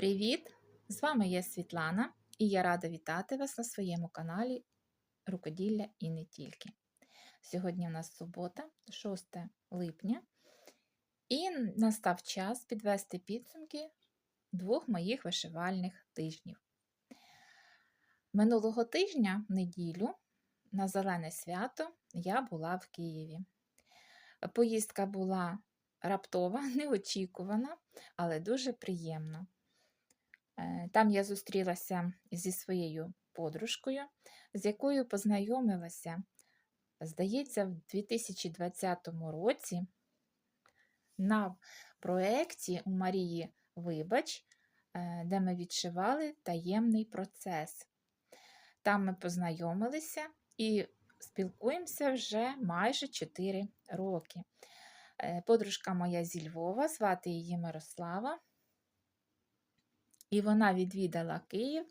Привіт! З вами я Світлана і я рада вітати вас на своєму каналі Рукоділля і не тільки. Сьогодні у нас субота, 6 липня, і настав час підвести підсумки двох моїх вишивальних тижнів. Минулого тижня, в неділю, на Зелене свято я була в Києві. Поїздка була раптова, неочікувана, але дуже приємна. Е, Там я зустрілася зі своєю подружкою, з якою познайомилася, здається, в 2020 році на проєкті у Марії Вибач, е, де ми відшивали таємний процес. Там ми познайомилися і спілкуємося вже майже 4 роки. Е, Подружка моя зі Львова, звати її Мирослава. І вона відвідала Київ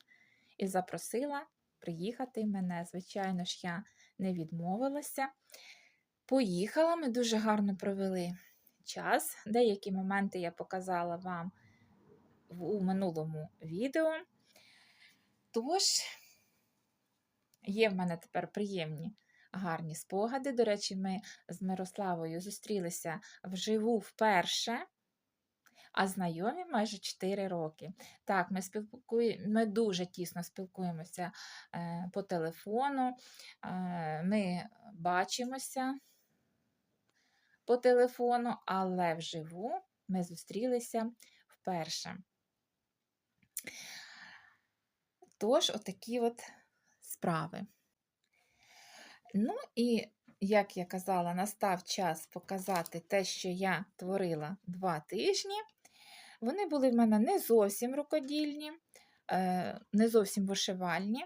і запросила приїхати мене. Звичайно ж, я не відмовилася. Поїхала, ми дуже гарно провели час. Деякі моменти я показала вам у минулому відео. Тож, є в мене тепер приємні гарні спогади. До речі, ми з Мирославою зустрілися вживу вперше а знайомі майже 4 роки. Так, ми спілкує... ми дуже тісно спілкуємося е, по телефону, е, ми бачимося по телефону, але вживу ми зустрілися вперше. Тож, отакі от справи. Ну і, як я казала, настав час показати те, що я творила два тижні. Вони були в мене не зовсім рукодільні, е, не зовсім вишивальні,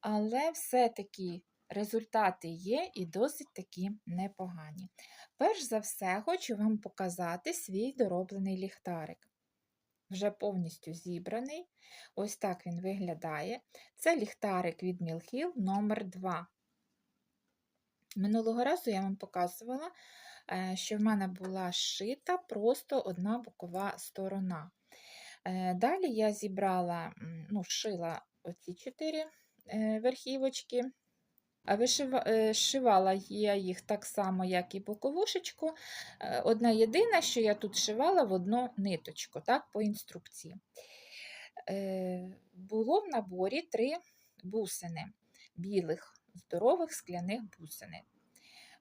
але все-таки результати є і досить такі непогані. Перш за все, хочу вам показати свій дороблений ліхтарик. Вже повністю зібраний. Ось так він виглядає. Це ліхтарик від Мілхіл номер 2 Минулого разу я вам показувала, що в мене була шита просто одна бокова сторона. Е, далі я зібрала, ну, шила оці чотири е, верхівочки. Шивала я їх так само, як і боковушечку. Одна єдина, що я тут шивала в одну ниточку, так, по інструкції. Було в наборі три бусини білих, здорових скляних бусини.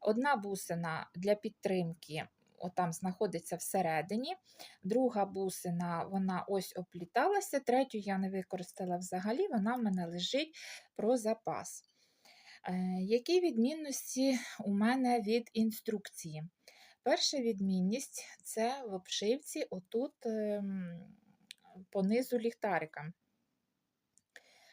Одна бусина для підтримки отам знаходиться всередині, друга бусина вона ось опліталася, третю я не використала взагалі, вона в мене лежить про запас. Е, які відмінності у мене від інструкції? Перша відмінність це в обшивці отут ем, по низу ліхтарика.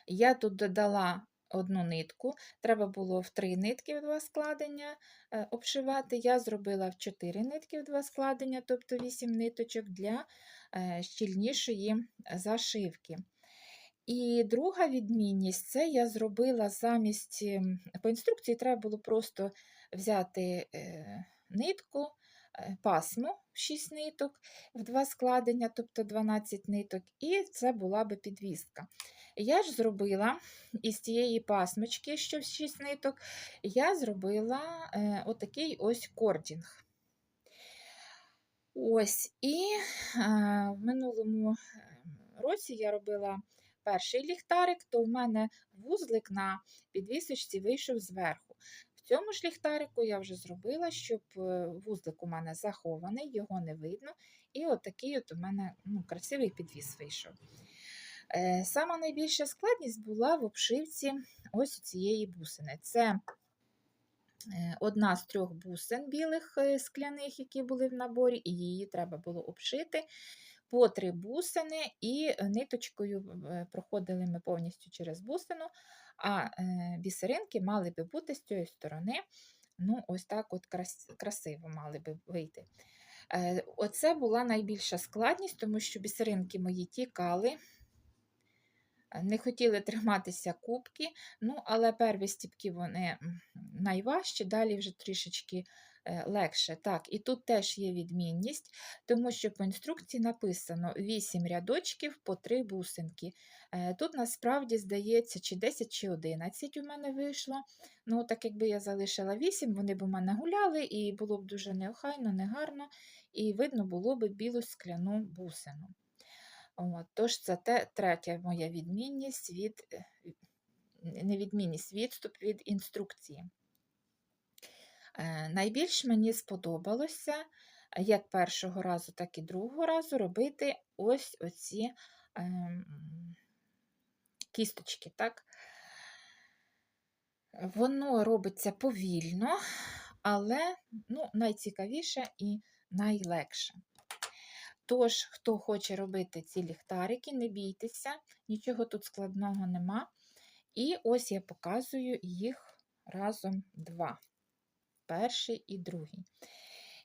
Я тут додала одну нитку. Треба було в три нитки в два складення е, обшивати. Я зробила в чотири нитки в два складення, тобто вісім ниточок для е, щільнішої зашивки. І друга відмінність це я зробила замість ем, по інструкції, треба було просто взяти е, нитку. Пасму 6 ниток в два складення, тобто 12 ниток, і це була би підвіска. Я ж зробила із цієї пасмочки, що в 6 ниток, я зробила е, отакий ось кордінг. Ось, і е, в минулому ем, році я робила перший ліхтарик, то в мене вузлик на підвісочці вийшов зверху. В цьому ж ліхтарику я вже зробила, щоб е, вузлик у мене захований, його не видно. І отакий от у мене ну, красивий підвіс вийшов. Е, сама найбільша складність була в обшивці ось цієї бусини. Це е, одна з трьох бусин білих е, скляних, які були в наборі, і її треба було обшити по три бусини, і ниточкою проходили ми повністю через бусину, а бісеринки мали би бути з цієї сторони. Ну, ось так от красиво мали би вийти. Оце була найбільша складність, тому що бісеринки мої тікали, не хотіли триматися кубки, ну, але перві стіпки вони найважчі, далі вже трішечки е, легше. Так, і тут теж є відмінність, тому що по інструкції написано 8 рядочків по 3 бусинки. Е, Тут насправді здається, чи 10, чи 11 у мене вийшло. Ну, так якби я залишила 8, вони б у мене гуляли, і було б дуже неохайно, негарно, і видно було б білу скляну бусину. От, тож це те, третя моя відмінність від е, не відмінність, відступ від інструкції. Е, Найбільш мені сподобалося, е, як першого разу, так і другого разу робити ось оці ем, кісточки. Так? Воно робиться повільно, але ну, найцікавіше і найлегше. Тож, хто хоче робити ці ліхтарики, не бійтеся, нічого тут складного нема. І ось я показую їх разом два. Перший і другий.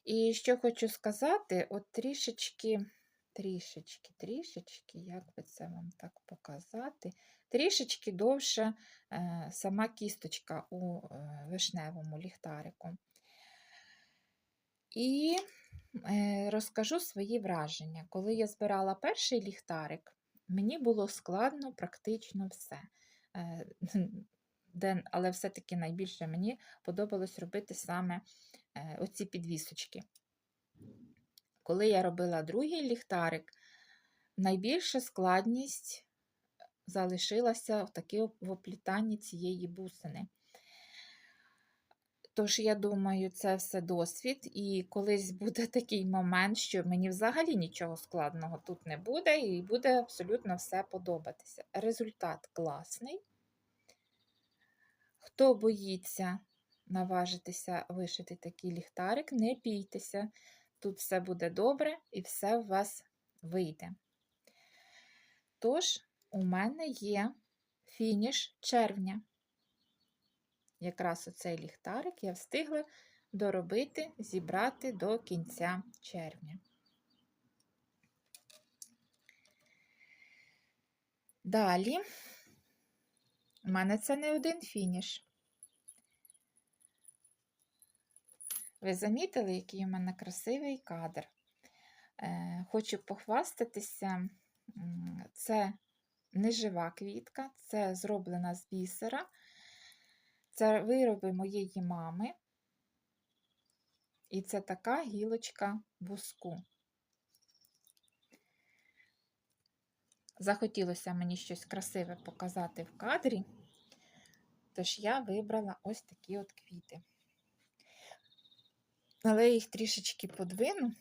І що хочу сказати, от трішечки, трішечки, трішечки, як би це вам так показати, трішечки довше е, сама кісточка у е, вишневому ліхтарику. І розкажу свої враження. Коли я збирала перший ліхтарик, мені було складно практично все. Е, але все-таки найбільше мені подобалось робити саме е, оці підвісочки. Коли я робила другий ліхтарик, найбільша складність залишилася в таки в оплітанні цієї бусини. Тож, я думаю, це все досвід, і колись буде такий момент, що мені взагалі нічого складного тут не буде, і буде абсолютно все подобатися. Результат класний. Хто боїться наважитися вишити такий ліхтарик, не бійтеся. Тут все буде добре і все у вас вийде. Тож, у мене є фініш червня. Якраз оцей ліхтарик я встигла доробити, зібрати до кінця червня. Далі у мене це не один фініш. Ви замітили, який у мене красивий кадр? Е, Хочу похвастатися, це не жива квітка, це зроблена з бісера. Це вироби моєї мами. І це така гілочка буску. Захотілося мені щось красиве показати в кадрі, тож я вибрала ось такі от квіти. Але їх трішечки подвину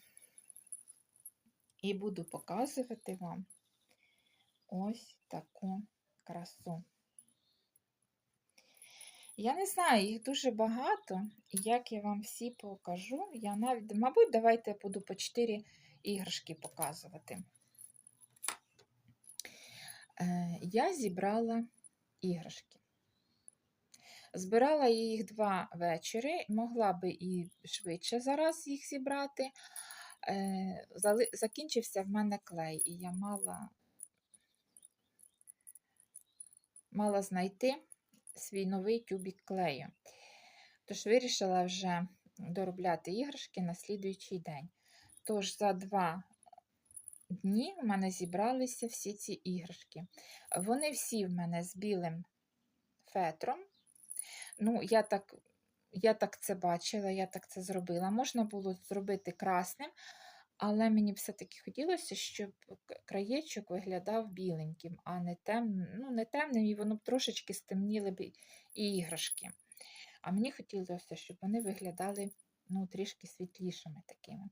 і буду показувати вам ось таку красу. Я не знаю, їх дуже багато, як я вам всі покажу, я навіть, мабуть, давайте я буду по 4 іграшки показувати. Е, я зібрала іграшки. Збирала я їх два вечори, могла би і швидше зараз їх зібрати. Е, закінчився в мене клей, і я мала, мала знайти свій новий тюбік клею. Тож вирішила вже доробляти іграшки на слідуючий день. Тож за два дні в мене зібралися всі ці іграшки. Вони всі в мене з білим фетром. Ну, я так я так це бачила, я так це зробила. Можна було зробити красним, але мені все-таки хотілося, щоб краєчок виглядав біленьким, а не темним, ну, не темним, і воно б трошечки стемніли б і іграшки. А мені хотілося, щоб вони виглядали ну, трішки світлішими такими.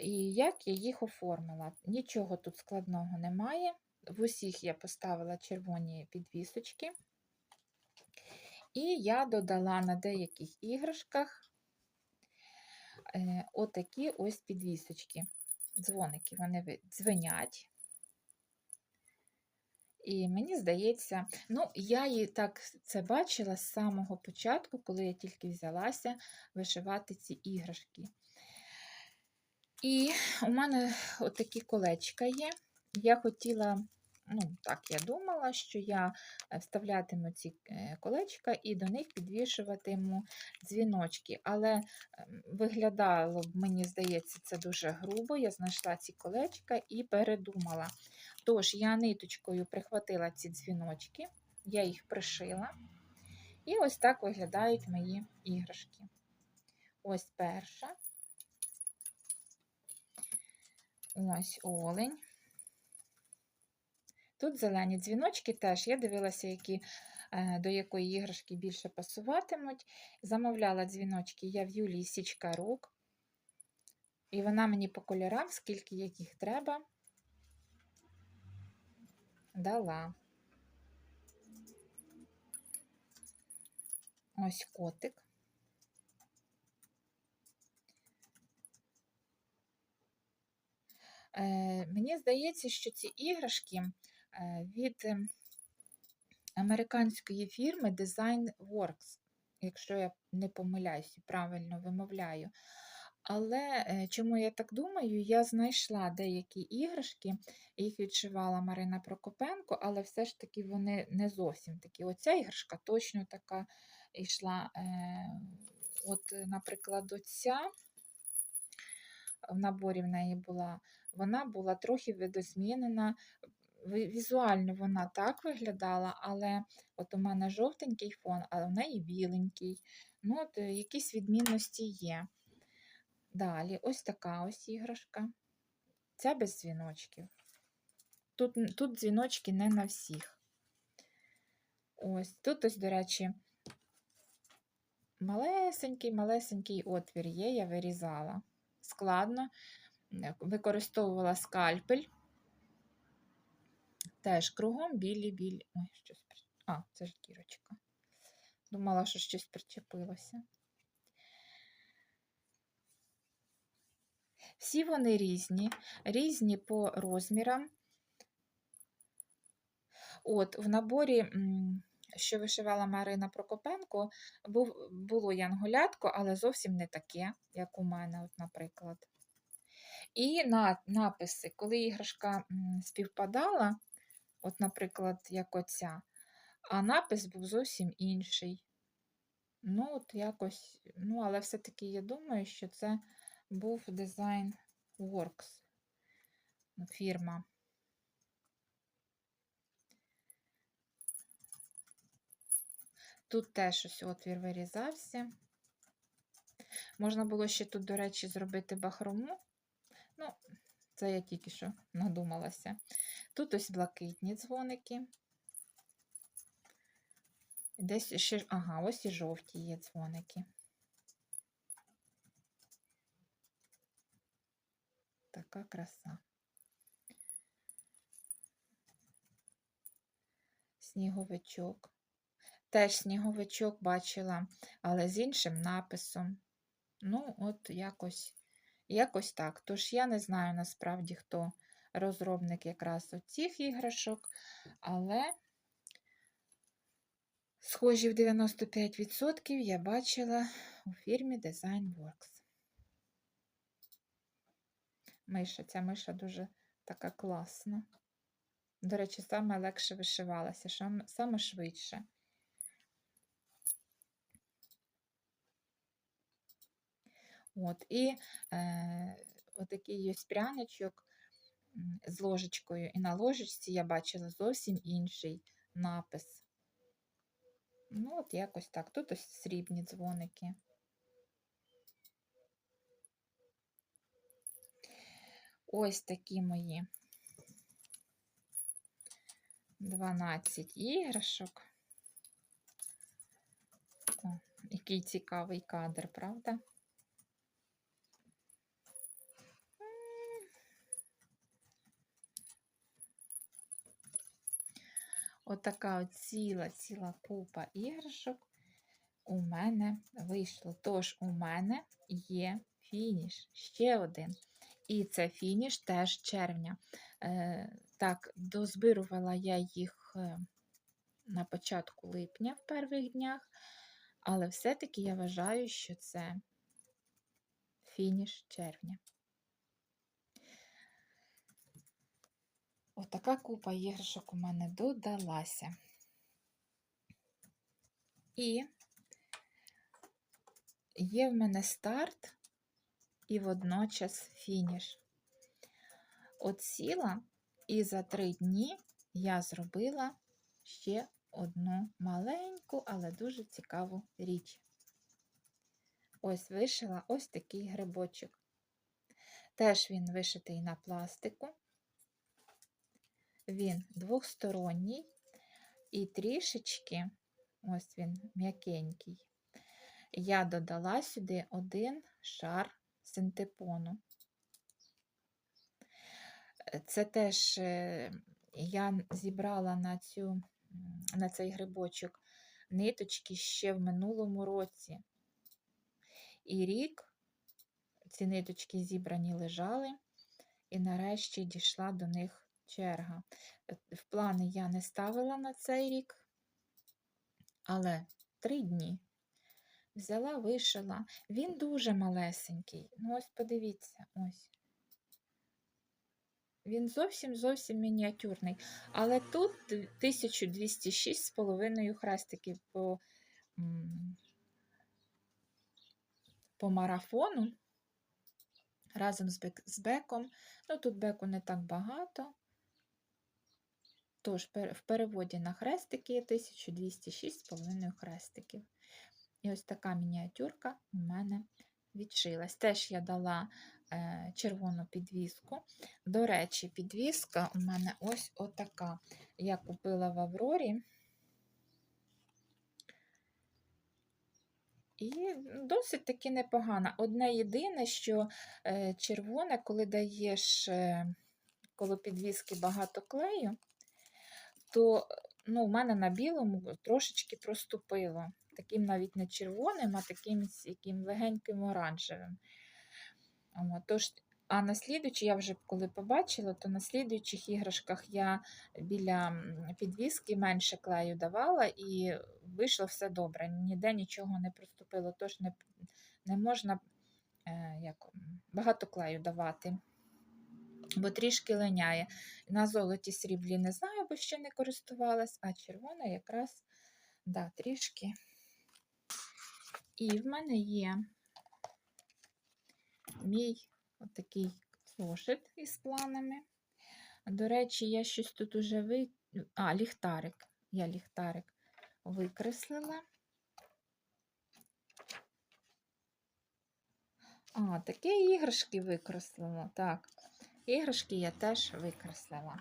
І як я їх оформила? Нічого тут складного немає. В усіх я поставила червоні підвісочки. І я додала на деяких іграшках отакі ось підвісочки. Дзвоники, вони дзвенять. І мені здається, ну, я її так це бачила з самого початку, коли я тільки взялася вишивати ці іграшки. І у мене отакі колечка є. Я хотіла ну, так я думала, що я е, вставлятиму ці е, колечка і до них підвішуватиму дзвіночки. Але ем, виглядало, б, мені здається, це дуже грубо. Я знайшла ці колечка і передумала. Тож, я ниточкою прихватила ці дзвіночки, я їх пришила. І ось так виглядають мої іграшки. Ось перша. Ось олень. Тут зелені дзвіночки теж. Я дивилася, які, е, до якої іграшки більше пасуватимуть. Замовляла дзвіночки я в Юлії Січка рук. І вона мені по кольорам, скільки яких треба, дала. Ось котик. Е, Мені здається, що ці іграшки від ем, американської фірми Design Works, якщо я не помиляюсь і правильно вимовляю. Але е, чому я так думаю, я знайшла деякі іграшки, їх відшивала Марина Прокопенко, але все ж таки вони не зовсім такі. Оця іграшка точно така йшла. Е, от, наприклад, оця в наборі в неї була, вона була трохи видозмінена. Візуально вона так виглядала, але от у мене жовтенький фон, а в неї біленький. Ну, от е, якісь відмінності є. Далі, ось така ось іграшка. Ця без дзвіночків. Тут, тут дзвіночки не на всіх. Ось, тут ось, до речі, малесенький, малесенький отвір є, я вирізала. Складно. Використовувала скальпель. Теж кругом білі-білі. Ой, щось. А, це ж дірочка. Думала, що щось причепилося. Всі вони різні, різні по розмірам. От, в наборі, що вишивала Марина Прокопенко, було янголятко, але зовсім не таке, як у мене, от, наприклад. І на, написи, коли іграшка співпадала, от, наприклад, як оця, а напис був зовсім інший. Ну, от якось, ну, але все-таки я думаю, що це був Design Works фірма. Тут теж ось отвір вирізався. Можна було ще тут, до речі, зробити бахрому. Це я тільки що надумалася. Тут ось блакитні дзвоники. Десь ще, ага, ось і жовті є дзвоники. Така краса. Сніговичок. Теж сніговичок бачила, але з іншим написом. Ну, от якось, якось так. Тож я не знаю насправді, хто розробник якраз оцих іграшок, але схожі в 95% я бачила у фірмі Design Works. Миша, ця миша дуже така класна. До речі, саме легше вишивалася, саме швидше. От, і е, отакий ось пряничок з ложечкою. І на ложечці я бачила зовсім інший напис. Ну, от якось так. Тут ось срібні дзвоники. Ось такі мої 12 іграшок. О, який цікавий кадр, правда? Отака от ціла ціла купа іграшок у мене вийшло. Тож у мене є фініш, ще один. І це фініш теж червня. Е, так, дозбирувала я їх е, на початку липня в перших днях, але все-таки я вважаю, що це фініш червня. Отака купа іграшок у мене додалася. І є в мене старт і водночас фініш. От сіла, і за три дні я зробила ще одну маленьку, але дуже цікаву річ. Ось вишила ось такий грибочок. Теж він вишитий на пластику. Він двохсторонній і трішечки, ось він м'якенький. Я додала сюди один шар синтепону. Це теж е, я зібрала на, цю, на цей грибочок ниточки ще в минулому році. І рік ці ниточки зібрані лежали, і нарешті дійшла до них черга. Е, В плани я не ставила на цей рік, але три дні взяла, вишила. Він дуже малесенький. Ну, ось подивіться, ось. Він зовсім зовсім мініатюрний. Але тут 1206,5 хрестиків по, по марафону разом з, бек, з беком. Ну, тут беку не так багато. Тож, в переводі на хрестики 1206,5 хрестиків. І ось така мініатюрка у мене відшилась. Теж я дала е, червону підвіску. До речі, підвіска у мене ось отака. Я купила в Аврорі. І досить таки непогана. Одне єдине, що е, червоне, коли даєш е, коло підвіски багато клею, то ну, в мене на білому трошечки проступило. Таким навіть не червоним, а таким яким легеньким оранжевим. От, тож, а на слідуючі, я вже коли побачила, то на слідуючих іграшках я біля підвіски менше клею давала і вийшло все добре. Ніде нічого не проступило, тож не, не можна е, як, багато клею давати. Бо трішки линяє. На золоті сріблі не знаю, бо ще не користувалась, а червона якраз да, трішки. І в мене є мій отакий зошит із планами. До речі, я щось тут уже ви... А, ліхтарик. Я ліхтарик викреслила. А, такі іграшки викреслила. Так, іграшки я теж викреслила.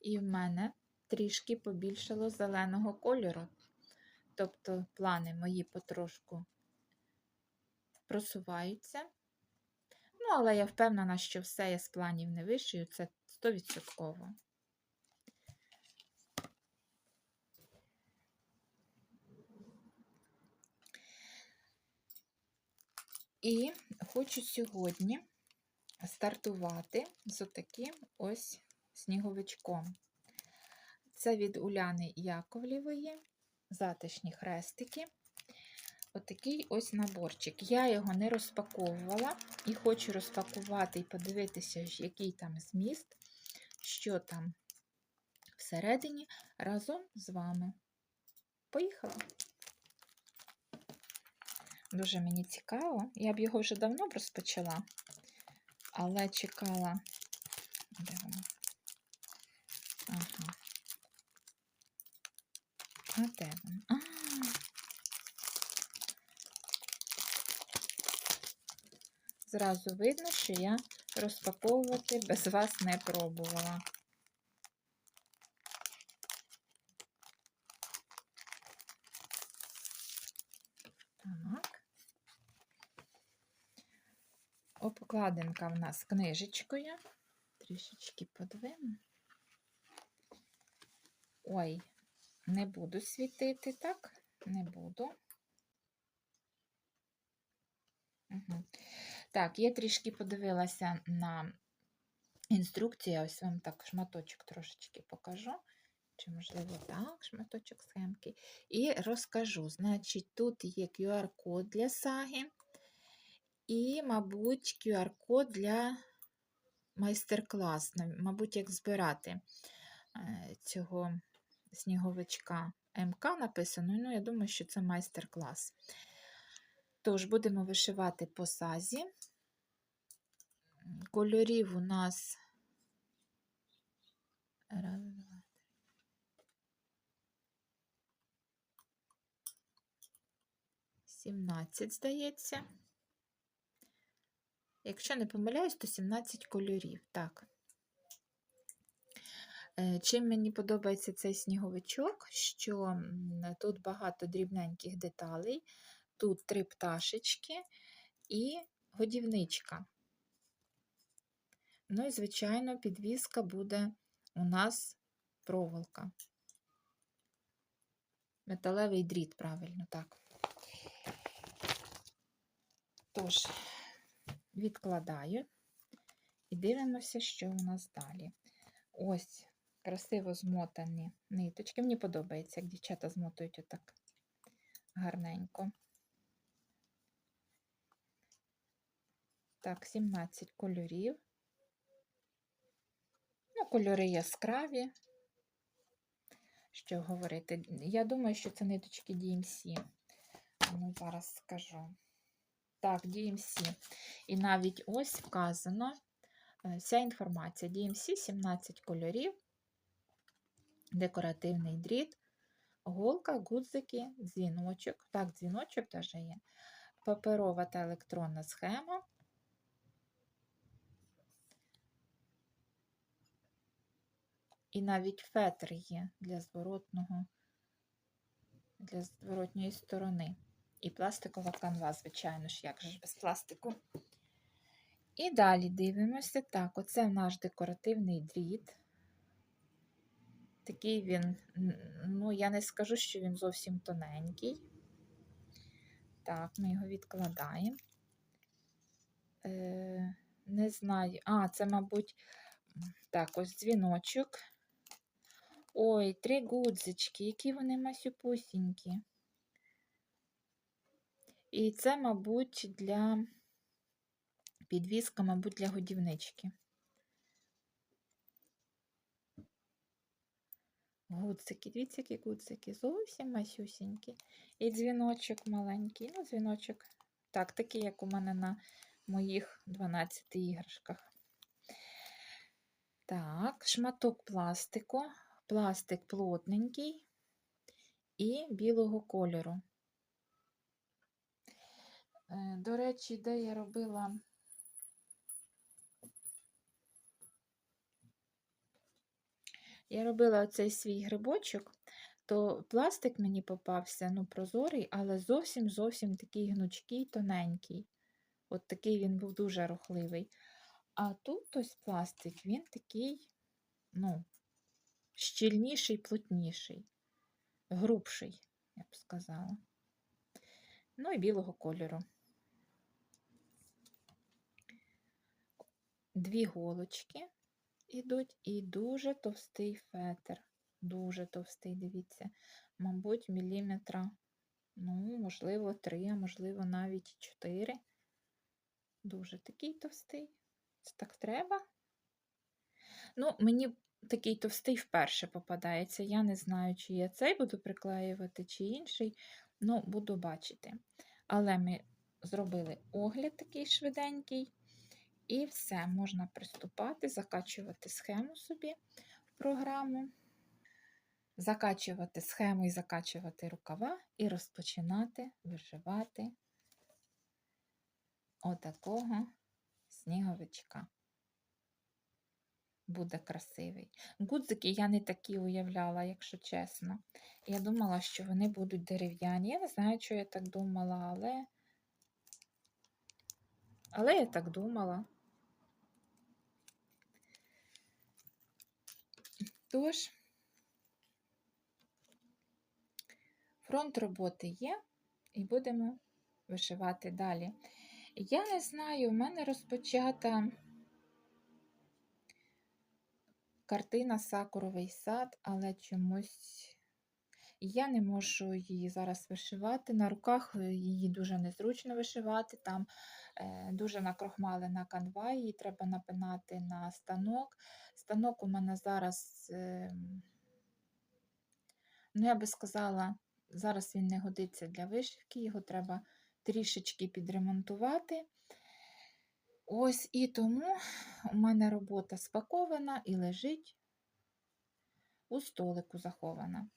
І в мене трішки побільшало зеленого кольору. Тобто плани мої потрошку просуваються. Ну, але я впевнена, що все я з планів не вишию, це 100%. І хочу сьогодні стартувати з отаким ось сніговичком. Це від Уляни Яковлєвої, затишні хрестики. Отакий ось наборчик. Я його не розпаковувала і хочу розпакувати і подивитися, який там зміст, що там всередині разом з вами. Поїхала! Дуже мені цікаво. Я б його вже давно б розпочала, але чекала. Де воно? Ага. А де він? А. Зразу видно, що я розпаковувати без вас не пробувала. Так. Обкладинка в нас книжечкою. Трішечки подвину. Ой, не буду світити, так? Не буду. Угу. Так, я трішки подивилася на інструкцію, ось вам так шматочок трошечки покажу. Чи, можливо, так, шматочок схемки. І розкажу. Значить, тут є QR-код для саги. І, мабуть, QR-код для майстер-клас. Мабуть, як збирати е, цього сніговичка МК написано. Ну, я думаю, що це майстер-клас. Тож, будемо вишивати по сазі. Кольорів у нас. Раз, два, Сімнадцять, здається. Якщо не помиляюсь, то 17 кольорів. Так. Е, Чим мені подобається цей сніговичок, що тут багато дрібненьких деталей, тут три пташечки і годівничка. Ну і, звичайно, підвіска буде у нас проволока. Металевий дріт, правильно, так. Тож, відкладаю і дивимося, що у нас далі. Ось красиво змотані ниточки. Мені подобається, як дівчата змотують отак гарненько. Так, 17 кольорів. Ну, кольори яскраві. Що говорити? Я думаю, що це ниточки DMC. Ну, зараз скажу. Так, DMC. І навіть ось вказано е, вся інформація. DMC 17 кольорів, декоративний дріт, голка, гудзики, дзвіночок. Так, дзвіночок теж є. Паперова та електронна схема. І навіть фетр є для зворотного, для зворотньої сторони. І пластикова канва, звичайно ж, як же ж без пластику. І далі дивимося. Так, оце наш декоративний дріт. Такий він, ну, я не скажу, що він зовсім тоненький. Так, ми його відкладаємо. Е, Не знаю. А, це, мабуть, так, ось дзвіночок. Ой, три гудзички, які вони масюпусінькі. І це, мабуть, для підвіска, мабуть, для годівнички. Гудзики, дивіться, які гудзики, зовсім масюсінькі. І дзвіночок маленький. Ну, дзвіночок. Так, такий, як у мене на моїх 12 іграшках. Так, шматок пластику, пластик плотненький і білого кольору. Е, До речі, де я робила я робила оцей свій грибочок, то пластик мені попався, ну, прозорий, але зовсім зовсім такий гнучкий, тоненький. От такий він був дуже рухливий. А тут ось пластик, він такий, ну, щільніший, плотніший, грубший, я б сказала. Ну і білого кольору. Дві голочки ідуть і дуже товстий фетр. Дуже товстий, дивіться, мабуть, міліметра, ну, можливо, три, а можливо, навіть чотири. Дуже такий товстий. Це так треба. Ну, мені такий товстий вперше попадається. Я не знаю, чи я цей буду приклеювати, чи інший. Ну, буду бачити. Але ми зробили огляд такий швиденький. І все, можна приступати, закачувати схему собі в програму, закачувати схему і закачувати рукава, і розпочинати вишивати отакого сніговичка. Буде красивий. Гудзики я не такі уявляла, якщо чесно. Я думала, що вони будуть дерев'яні. Я не знаю, що я так думала, але. Але я так думала. Тож, фронт роботи є, і будемо вишивати далі. Я не знаю, в мене розпочата картина Сакуровий сад, але чомусь Я не можу її зараз вишивати. На руках е, її дуже незручно вишивати. Там е, дуже накрохмалена канва, її треба напинати на станок. Станок у мене зараз, е, ну я би сказала, зараз він не годиться для вишивки, його треба трішечки підремонтувати. Ось і тому у мене робота спакована і лежить у столику захована.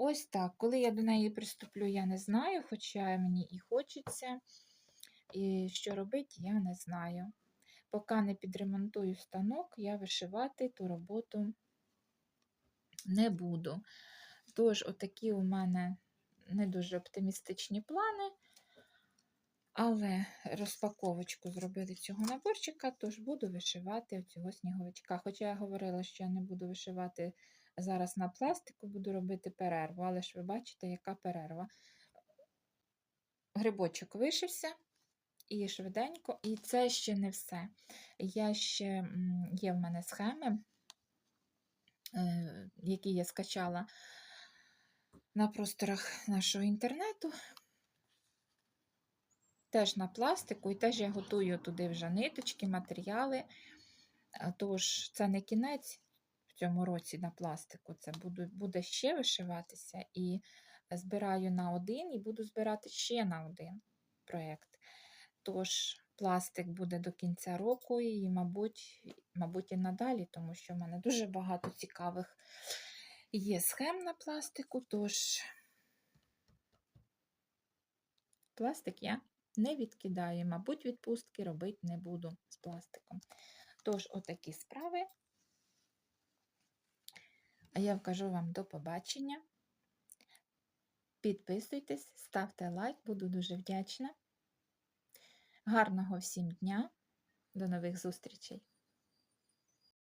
Ось так. Коли я до неї приступлю, я не знаю, хоча мені і хочеться. І що робити, я не знаю. Поки не підремонтую станок, я вишивати ту роботу не буду. Тож, отакі у мене не дуже оптимістичні плани. Але розпаковочку зробили цього наборчика, тож буду вишивати цього сніговичка. Хоча я говорила, що я не буду вишивати зараз на пластику, буду робити перерву, але ж ви бачите, яка перерва. Грибочок вишився і швиденько, і це ще не все. Я ще є в мене схеми, е, які я скачала на просторах нашого інтернету. Теж на пластику, і теж я готую туди вже ниточки, матеріали. А, Тож це не кінець цьому році на пластику, це буду, буде ще вишиватися. І збираю на один, і буду збирати ще на один проєкт. Тож пластик буде до кінця року, і, мабуть, мабуть, і надалі, тому що в мене дуже багато цікавих є схем на пластику, тож пластик я не відкидаю, мабуть, відпустки робити не буду з пластиком. Тож, отакі справи. А я вкажу вам до побачення. Підписуйтесь, ставте лайк, буду дуже вдячна. Гарного всім дня, до нових зустрічей!